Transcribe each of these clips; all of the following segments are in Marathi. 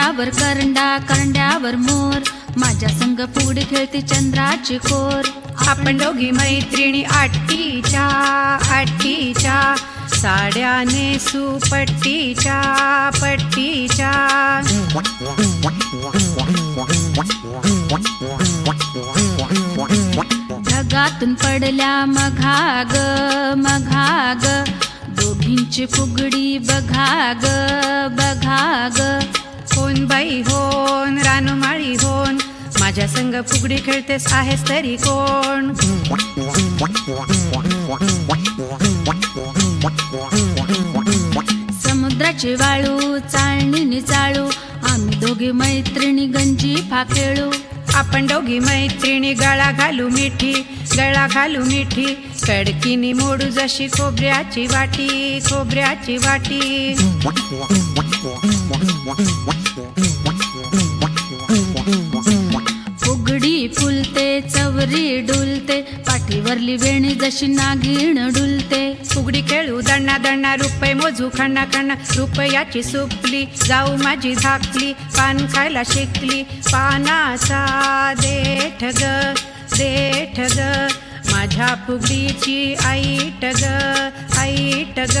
करंड्यावर करंडा करंड्यावर मोर. माझ्या संग फुगडी खेळते चंद्राची कोर. आपण दोघी मैत्रिणी आठीच्या आठीच्या. साड्या नेसू पट्टीच्या पट्टीच्या. ढगातून पडल्या मघाग मघाग. दोघींची फुगडी बघाग बघाग. होन बाई होन रानुमाळी होन माझ्या संग फुगडी खेळतेस आहेस तरी कोण? समुद्राची वाळू चाळणी चाळू आम्ही दोघी मैत्रिणी गंजी फाकेळू आपण दोघी मैत्रिणी गळा घालू मिठी गळा घालू मिठी. कडकीनी मोडू जशी खोबऱ्याची वाटी खोबऱ्याची वाटी. पाठीवरी डुलते. पाठीवरली वेणी जशी नागिण डुलते. फुगडी खेळू दण्णा दण्णा रुपये मोजू खण्णा खण्णा रुपयाची सुपली. जाऊ माझी झाकली पान खायला शिकली. पानाचा देठ ग देठ ग माझ्या फुगडीची आई ग आई टग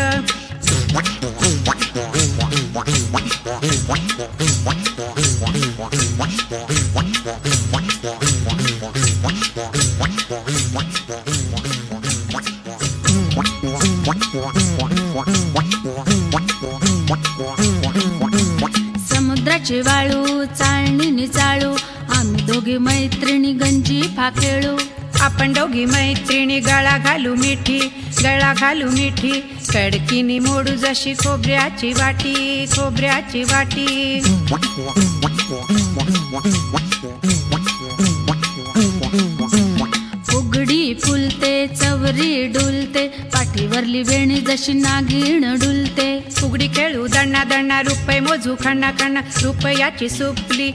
समुद्राची वाळू चाळणीने चाळू आम्ही दोघी मैत्रिणी गंजी फाकेळू आपण दोघी मैत्रिणी गळा घालू मिठी गळा घालू मिठी. कडकीनी मोडू जशी खोबऱ्याची वाटी खोबऱ्याची वाटी. नदी डुलते पाठीवरली वेणी जशी नागिण डुलते. फुगडी खेळू दण्णा दण्णा रुपये मोजू खण्णा खण्णा रुपयाची सुपली.